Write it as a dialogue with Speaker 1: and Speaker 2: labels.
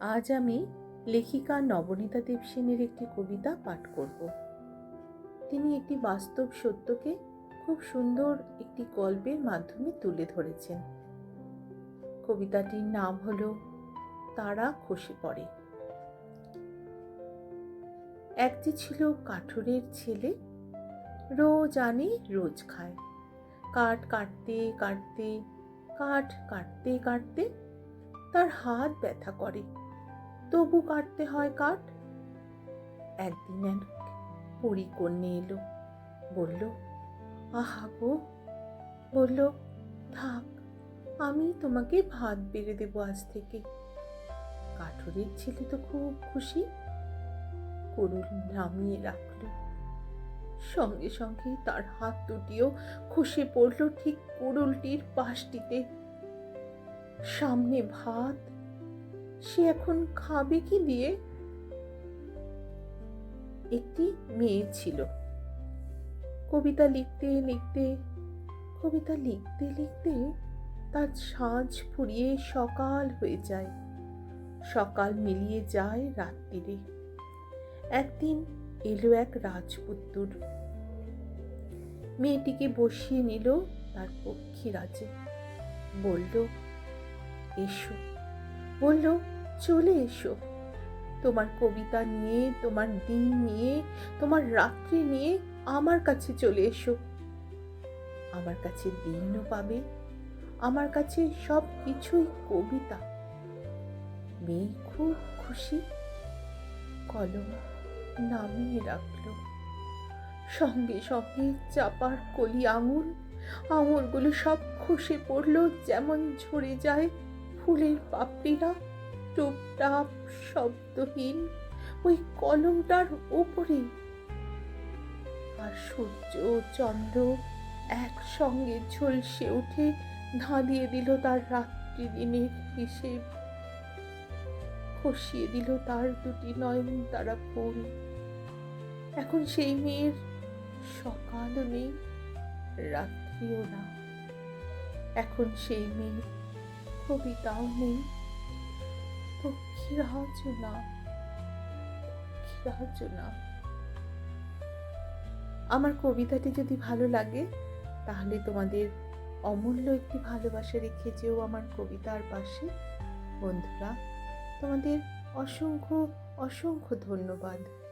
Speaker 1: আজ আমি লেখিকা নবনীতা দেবসেনের একটি কবিতা পাঠ করব। তিনি একটি বাস্তব সত্যকে খুব সুন্দর একটি গল্পের মাধ্যমে তুলে ধরেছেন। কবিতাটির নাম হল তারা খসে পড়ে। এক যে ছিল কাঠুরের ছেলে, রোজ আনে, রোজ খায়। কাঠ কাটতে কাটতে, কাঠ কাটতে কাটতে তার হাত ব্যথা করে। তবু কাটতে হয় কাঠ। একদিন এক পরিকন্যে এলো, বলল, আহা গো। বলল, থাক, আমি তোমাকে ভাত বেড়ে দেবো আজ থেকে। কাঠুরের ছেলে তো খুব খুশি। করুল নামিয়ে রাখল। সঙ্গে সঙ্গে তার হাত দুটিও খসে পড়ল ঠিক কুড়ুলটির পাশটিতে। সামনে ভাত সে এখন খাবে কি দিয়ে? একটি মেয়ে ছিল। কবিতা লিখতে লিখতে, কবিতা লিখতে লিখতে তার সাঁঝ ফুরিয়ে সকাল হয়ে যায়। সকাল মিলিয়ে যায় রাত্রিরে। একদিন এলো এক রাজপুত্তুর। মেয়েটিকে বসিয়ে নিল তার পক্ষী রাজে। বলল, এসো। বলল, চলে এসো। তোমার কবিতা নিয়ে, তোমার দিন নিয়ে, তোমার রাত্রি নিয়ে আমার কাছে চলে এসো। আমার কাছে দিনও পাবে, আমার কাছে সব কিছুই কবিতা। মেয়ে খুব খুশি, কলম নামিয়ে রাখল। সঙ্গে সঙ্গে চাপার কলি আঙুল, আঙুলগুলো সব খসে পড়ল, যেমন ঝরে যায় ফুলের পাপড়িরা টুপটাপ শব্দহীন ওই কলমটার উপরে। আর সূর্য চন্দ্র একসঙ্গে ঝলসে উঠে ধাঁধিয়ে দিল তার রাত্রি দিনের হিসেব। খসিয়ে দিল তার দুটি নয়ন তারা ফুল। এখন সেই মেয়ের সকালও নেই, রাত্রিও না। এখন সেই মেয়ের কবিতাও নেই। পক্ষীরাজও না পক্ষীরাজও না আমার কবিতাটি যদি ভালো লাগে, তাহলে তোমাদের অমূল্য একটি ভালোবাসা রেখে যেও আমার কবিতার পাশে। বন্ধুরা, তোমাদের অসংখ্য অসংখ্য ধন্যবাদ।